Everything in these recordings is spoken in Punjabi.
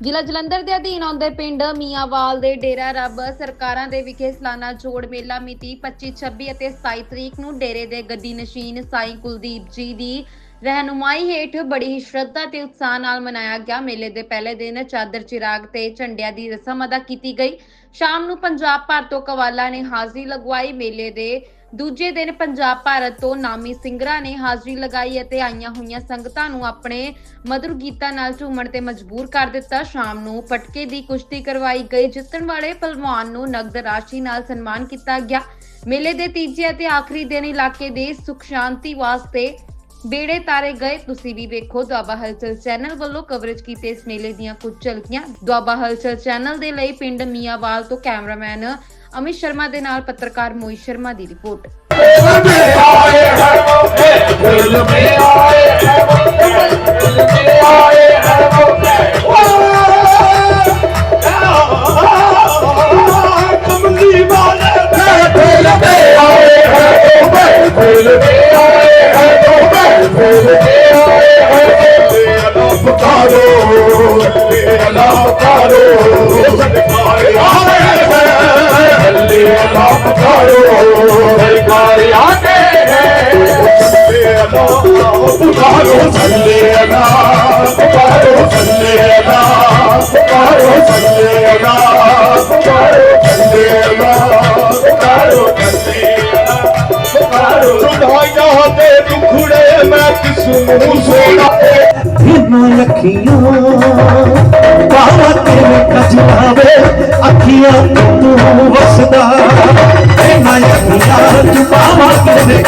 ਜ਼ਿਲ੍ਹਾ ਜਲੰਧਰ ਦੇ ਅਧੀਨ ਆਉਂਦੇ ਪਿੰਡ ਮੀਆਂਵਾਲ ਦੇ ਡੇਰਾ ਰੱਬ ਸਰਕਾਰਾਂ ਦੇ ਵਿਖੇ ਸਾਲਾਨਾ ਜੋੜ ਮੇਲਾ ਮਿਤੀ 25 26 ਅਤੇ 27 ਤਰੀਕ ਨੂੰ ਡੇਰੇ ਦੇ ਗੱਦੀ ਨਸ਼ੀਨ ਸਾਈਂ ਕੁਲਦੀਪ ਜੀ ਦੀ ਰਹਿਨੁਮਾਈ ਹੇਠ ਬੜੀ ਹੀ ਸ਼ਰਧਾ ਤੇ ਉਤਸ਼ਾਹ ਨਾਲ ਮਨਾਇਆ ਗਿਆ। ਮੇਲੇ ਦੇ ਪਹਿਲੇ ਦਿਨ ਚਾਦਰ ਚਿਰਾਗ ਤੇ ਝੰਡਿਆਂ ਦੀ ਰਸਮ ਅਦਾ ਕੀਤੀ ਗਈ। ਸ਼ਾਮ ਨੂੰ ਪੰਜਾਬ ਭਰ ਤੋਂ ਕਵਾਲਾ ਨੇ ਹਾਜ਼ਰੀ ਲਗਵਾਈ। ਮੇਲੇ ਦੇ ਦੂਜੇ ਦਿਨ ਪੰਜਾਬ ਭਾਰਤ ਤੋਂ ਨਾਮੀ ਸਿੰਗਰਾਂ ਨੇ ਹਾਜ਼ਰੀ ਲਗਾਈ ਅਤੇ ਆਈਆਂ ਹੋਈਆਂ ਸੰਗਤਾਂ ਨੂੰ ਆਪਣੇ ਮਧੁਰ ਗੀਤਾਂ ਨਾਲ ਝੂਮਣ ਤੇ ਮਜਬੂਰ ਕਰ ਦਿੱਤਾ। ਸ਼ਾਮ ਨੂੰ ਪਟਕੇ ਦੀ ਕੁਸ਼ਤੀ ਕਰਵਾਈ ਗਈ, ਜਿੱਤਣ ਵਾਲੇ ਪਹਿਲਵਾਨ ਨੂੰ ਨਗਦ ਰਾਸ਼ੀ ਨਾਲ ਸਨਮਾਨ ਕੀਤਾ ਗਿਆ। ਮੇਲੇ ਦੇ ਤੀਜੇ ਅਤੇ ਆਖਰੀ ਦਿਨ ਇਲਾਕੇ ਦੇ ਸੁਖ ਸ਼ਾਂਤੀ ਵਾਸਤੇ ਬੇੜੇ ਤਾਰੇ ਗਏ। ਤੁਸੀਂ ਵੀ ਵੇਖੋ ਦੁਆਬਾ ਹਲਚਲ ਚੈਨਲ ਵੱਲੋਂ ਕਵਰੇਜ ਕੀਤੇ ਇਸ ਮੇਲੇ ਦੀਆਂ ਕੁਝ ਝਲਕੀਆਂ। ਦੁਆਬਾ ਹਲਚਲ ਚੈਨਲ ਦੇ ਲਈ ਪਿੰਡ ਮੀਆਂਵਾਲ ਤੋਂ ਕੈਮਰਾਮੈਨ ਅਮਿਤ ਸ਼ਰਮਾ ਦੇ ਨਾਲ ਪੱਤਰਕਾਰ ਮੋਹਿਤ ਸ਼ਰਮਾ ਦੀ ਰਿਪੋਰਟ। ਬਾਵਾ ਤੇਰੇ ਕਜਲਾਵੇ ਅੱਖੀਆਂ ਤੂੰ ਵਸਦਾ। ਹਿਰਨਾ ਅੱਖੀਆਂ ਤੂੰ ਬਾਵਾ ਤੇਰੇ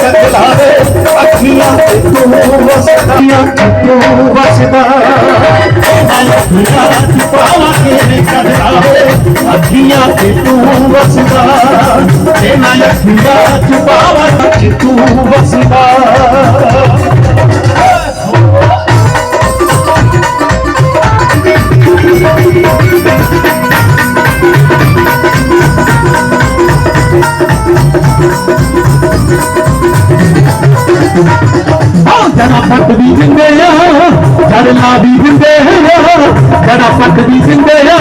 ਅੱਖੀਆਂ ਤੂੰ ਵਸਦਾ ਤੂੰ ਵਸਦਾ ਹਿਰਨਾ ਅੱਖੀਆਂ ਤੂੰ ਬਾਵਾ ਤੇਰੇ ਕਜਲਾਵੇ ਅੱਖੀਆਂ ਤੂੰ ਵਸਦਾ ਹਿਰਨਾ ਅੱਖੀਆਂ ਤੂੰ ਤੂੰ ਵਸਦਾ। ਜਣਾ ਪੱਟ ਵੀ ਦਿੰਦੇ ਆ ਛੜਲਾ ਵੀ ਦਿੰਦੇ ਆ ਜਣਾ ਪੱਟ ਵੀ ਦਿੰਦੇ ਆ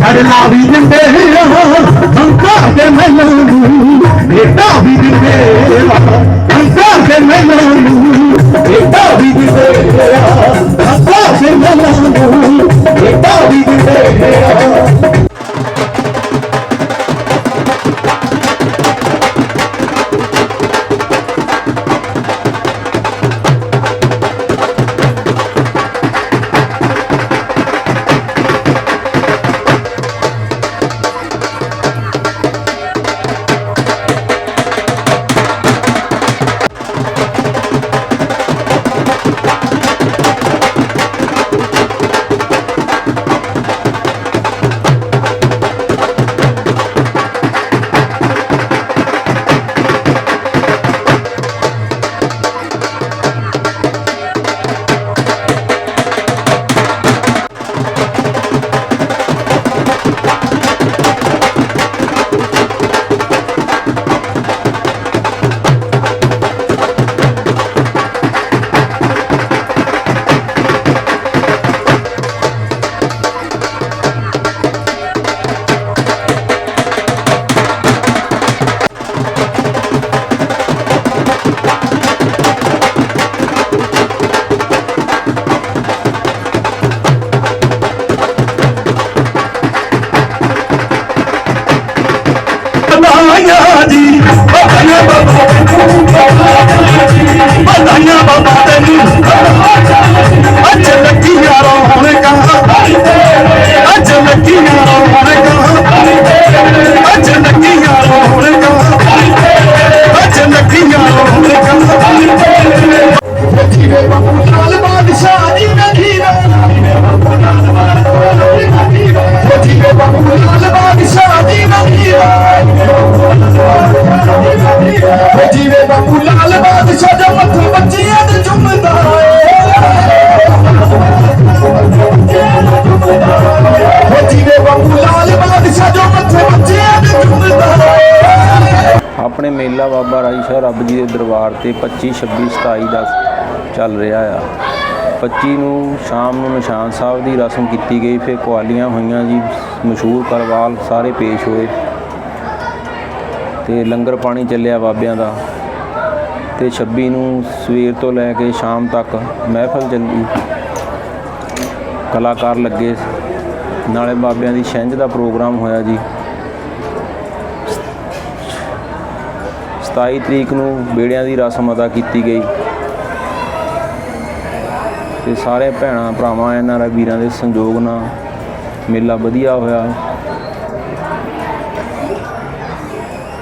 ਛੜਲਾ ਵੀ ਦਿੰਦੇ ਆ, ਹੰਕਾਰ ਦੇ ਮੈਨੂੰ ਬੇਟਾ ਵੀ ਦਿੰਦੇ ਆ। ਜੀਵੇ ਲਾਲ ਬਾਦਸ਼ਾਹ ਦਾ ਮੱਥ ਬੱਚਿਆਂ ਦੇ ਚੁੰਮਦਾ ਏ ਜੀਵੇ ਬਾਬੂ ਲਾਲ ਬਾਦਸ਼ਾਹ ਜੋ ਮੱਥ ਬੱਚਿਆਂ ਦੇ ਚੁੰਮਦਾ ਆਪਣੇ ਮੇਲਾ ਬਾਬਾ ਰਾਈ ਸ਼ਾਹ ਰੱਬ ਜੀ ਦੇ ਦਰਬਾਰ ਤੇ 25 26 27 ਦਾ ਚੱਲ ਰਿਹਾ ਆ। 25 ਨੂੰ ਸ਼ਾਮ ਨੂੰ ਨਿਸ਼ਾਨ ਸਾਹਿਬ ਦੀ ਰਸਮ ਕੀਤੀ ਗਈ, ਫਿਰ ਕੁਆਲੀਆਂ ਹੋਈਆਂ ਜੀ, ਮਸ਼ਹੂਰ ਕਰਵਾਲ ਸਾਰੇ ਪੇਸ਼ ਹੋਏ। ਤੇ ਲੰਗਰ ਪਾਣੀ ਚੱਲਿਆ ਬਾਬਿਆਂ ਦਾ। ਤੇ 26 ਨੂੰ ਸਵੇਰ ਤੋਂ ਲੈ ਕੇ ਸ਼ਾਮ ਤੱਕ ਮਹਿਫਲ ਚੱਲੀ ਕਲਾਕਾਰ ਲੱਗੇ। ਨਾਲੇ ਬਾਬਿਆਂ ਦੀ ਛਿੰਝ ਦਾ ਪ੍ਰੋਗਰਾਮ ਹੋਇਆ ਜੀ। 27 ਤਰੀਕ ਨੂੰ ਬੇੜਿਆਂ ਦੀ ਰਸਮ ਅਦਾ ਕੀਤੀ ਗਈ। ਤੇ ਸਾਰੇ ਭੈਣਾਂ, ਭਰਾਵਾਂ, ਇਹਨਾਂ ਦਾ ਵੀਰਾਂ ਦੇ ਸੰਯੋਗ ਨਾਲ ਮੇਲਾ ਵਧੀਆ ਹੋਇਆ।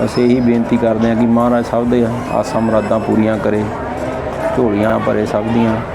ਅਸੀਂ ਇਹੀ ਬੇਨਤੀ ਕਰਦੇ ਹਾਂ ਕਿ ਮਹਾਰਾਜ ਸਭ ਦੇ ਆਸਾਂ ਮੁਰਾਦਾਂ ਪੂਰੀਆਂ ਕਰੇ, ਝੋਲੀਆਂ ਭਰੇ ਸਭ ਦੀਆਂ।